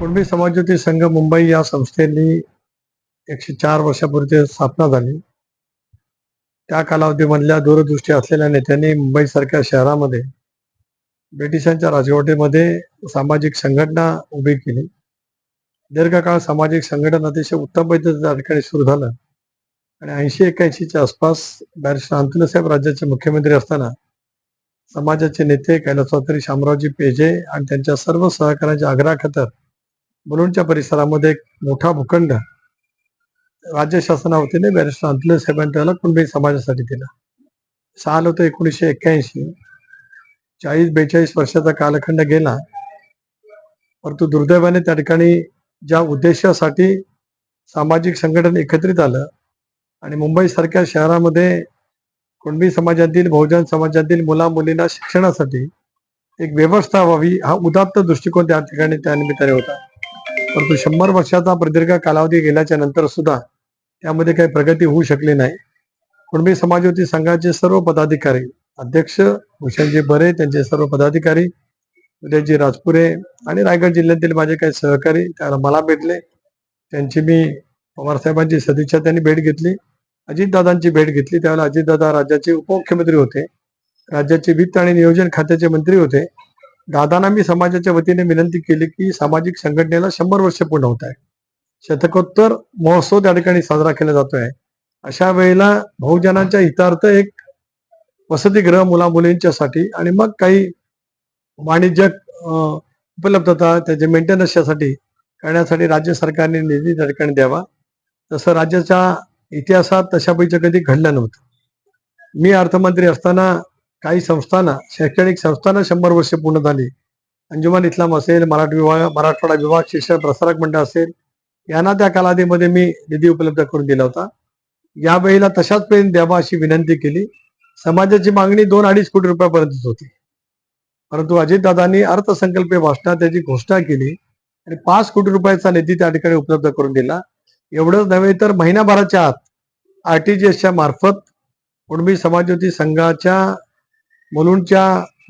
कुणबी समाजज्योती संघ मुंबई या संस्थेनी एकशे चार वर्षापूर्वी ते स्थापना झाली. त्या कालावधीमधल्या दूरदृष्टी असलेल्या नेत्यांनी मुंबईसारख्या शहरामध्ये ब्रिटिशांच्या राजवटीमध्ये सामाजिक संघटना उभी केली. दीर्घकाळ सामाजिक संघटना अतिशय उत्तम पद्धतीने त्या ठिकाणी सुरू झालं. आणि ऐंशी एक्क्याऐंशीच्या आसपास बॅरिस्टर अंतुलसाहेब राज्याचे मुख्यमंत्री असताना समाजाचे नेते कैलासवात्री शामरावजी पेजे आणि त्यांच्या सर्व सहकार्यांच्या आग्रहाखातर मुलुंडच्या परिसरामध्ये एक मोठा भूखंड राज्य शासनावतीने बॅरिस्टर अंतुले साहेबांनी कुणबी समाजासाठी दिला. साल होतं एकोणीसशे एक्क्याऐंशी. चाळीस बेचाळीस वर्षाचा कालखंड गेला. परंतु दुर्दैवाने त्या ठिकाणी ज्या उद्देशासाठी सामाजिक संघटन एकत्रित आलं आणि मुंबईसारख्या शहरामध्ये कुणबी समाजातील बहुजन समाजातील मुला मुलींना शिक्षणासाठी एक व्यवस्था व्हावी हा उदात्त दृष्टिकोन त्या ठिकाणी त्या निमित्ताने होता. परंतु शंभर वर्षाचा प्रदीर्घ कालावधी गेल्याच्यानंतर सुद्धा त्यामध्ये काही प्रगती होऊ शकली नाही. कुणबी समाजवादी संघाचे सर्व पदाधिकारी अध्यक्ष भूषणजी बरे त्यांचे सर्व पदाधिकारी उदयजी राजपुरे आणि रायगड जिल्ह्यातील माझे काही सहकारी त्याला मला भेटले. त्यांची मी पवारसाहेबांची सदिच्छा त्यांनी भेट घेतली. अजितदादांची भेट घेतली. त्यावेळेला अजितदादा राज्याचे उपमुख्यमंत्री होते. राज्याचे वित्त आणि नियोजन खात्याचे मंत्री होते. दादांना मी समाजाच्या वतीने विनंती केली की सामाजिक संघटनेला शंभर वर्ष पूर्ण होत आहे. शतकोत्तर महोत्सव त्या ठिकाणी साजरा केला जातोय. अशा वेळेला बहुजनांच्या हितार्थ एक वसतिगृह मुला मुलींच्यासाठी आणि मग काही वाणिज्यक उपलब्धता त्याचे मेंटेनन्ससाठी करण्यासाठी राज्य सरकारने निधी त्या ठिकाणी द्यावा. तसं राज्याच्या इतिहासात तशापैकी कधी घडलं नव्हतं. मी अर्थमंत्री असताना काही संस्थांना शैक्षणिक संस्थांना शंभर वर्ष पूर्ण झाली. अंजुमन इस्लाम असेल मराठी विभाग मराठवाडा विभाग शिक्षण प्रसारक मंडळ असेल यांना त्या कालावधीमध्ये मी निधी उपलब्ध करून दिला होता. यावेळीला तशाच पर्यंत द्यावा अशी विनंती केली. समाजाची मागणी दोन अडीच कोटी रुपयापर्यंतच होती. परंतु अजितदादांनी अर्थसंकल्पीय भाषणात त्याची घोषणा केली आणि पाच कोटी रुपयाचा निधी त्या ठिकाणी उपलब्ध करून दिला. एवढंच नव्हे तर महिनाभराच्या आत आर टी जी एसच्या मार्फत कुणबी समाजज्योती संघाच्या मुलुंडच्या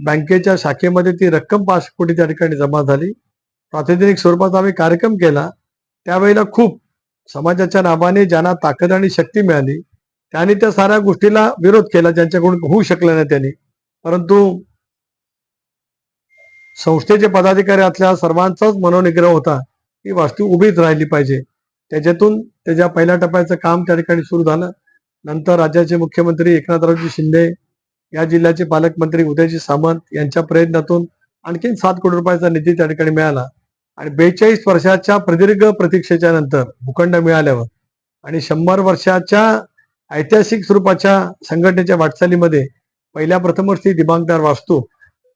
बँकेच्या शाखेमध्ये ती रक्कम पाच कोटी त्या ठिकाणी जमा झाली. प्रातिनिधिक स्वरूपात आम्ही कार्यक्रम केला. त्यावेळेला खूप समाजाच्या नावाने ज्यांना ताकद आणि शक्ती मिळाली त्यांनी त्या साऱ्या गोष्टीला विरोध केला ज्यांच्याकडून होऊ शकलं नाही त्यांनी. परंतु संस्थेचे पदाधिकारी असल्या सर्वांचाच मनोनिग्रह होता ही वास्तू उभीच राहिली पाहिजे. त्याच्यातून त्याच्या पहिल्या टप्प्याचं काम त्या ठिकाणी सुरू झालं. नंतर राज्याचे मुख्यमंत्री एकनाथरावजी शिंदे या जिल्ह्याचे पालकमंत्री उदयजी सामंत यांच्या प्रयत्नातून आणखीन सात कोटी रुपयाचा निधी त्या ठिकाणी मिळाला. आणि बेचाळीस वर्षाच्या प्रदीर्घ प्रतीक्षेच्या नंतर भूखंड मिळाल्यावर आणि शंभर वर्षाच्या ऐतिहासिक स्वरूपाच्या संघटनेच्या वाटचालीमध्ये पहिल्या प्रथमच ती दिमागदार वास्तू.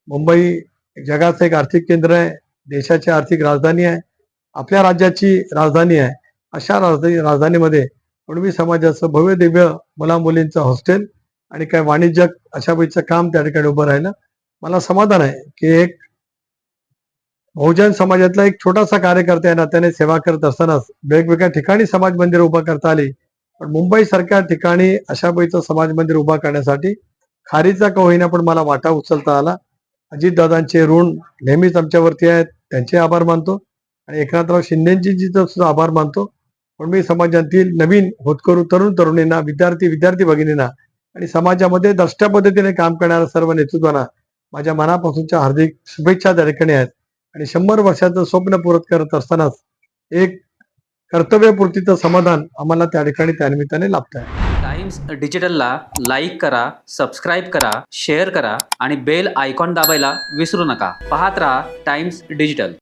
मुंबई जगाचं एक आर्थिक केंद्र आहे देशाची आर्थिक राजधानी आहे आपल्या राज्याची राजधानी आहे. अशा राजधानी राजधानीमध्ये कुणबी समाजाचं भव्य दिव्य मुला मुलींचं हॉस्टेल आणि काय वाणिज्यक अशा पैकीचं काम त्या ठिकाणी उभं राहिलं. मला समाधान आहे की एक बहुजन समाजातला एक छोटासा कार्यकर्ता या नात्याने सेवा करत असतानाच वेगवेगळ्या ठिकाणी समाज मंदिर उभा करता आली. पण मुंबई सारख्या ठिकाणी अशा पैकीचं समाज मंदिर उभा करण्यासाठी खारीचा का होईना पण मला वाटा उचलता आला. अजितदादांचे ऋण नेहमीच आमच्यावरती आहेत त्यांचे आभार मानतो. आणि एकनाथराव शिंदेची सुद्धा आभार मानतो. पण मी समाजातील नवीन होतकरू तरुण तरुणींना विद्यार्थी विद्यार्थी भगिनींना आणि समाजामध्ये दष्ट्या पद्धतीने काम करणाऱ्या सर्व नेतृत्वांना माझ्या मनापासूनच्या हार्दिक शुभेच्छा त्या ठिकाणी आहेत. आणि शंभर वर्षाचं स्वप्न पूर्ण करत असतानाच एक कर्तव्यपूर्तीचं समाधान आम्हाला त्या ठिकाणी त्यानिमित्ताने लाभत आहे टाइम्स डिजिटलला लाईक करा सबस्क्राईब करा शेअर करा आणि बेल आयकॉन दाबायला विसरू नका. पाहत राहा टाइम्स डिजिटल.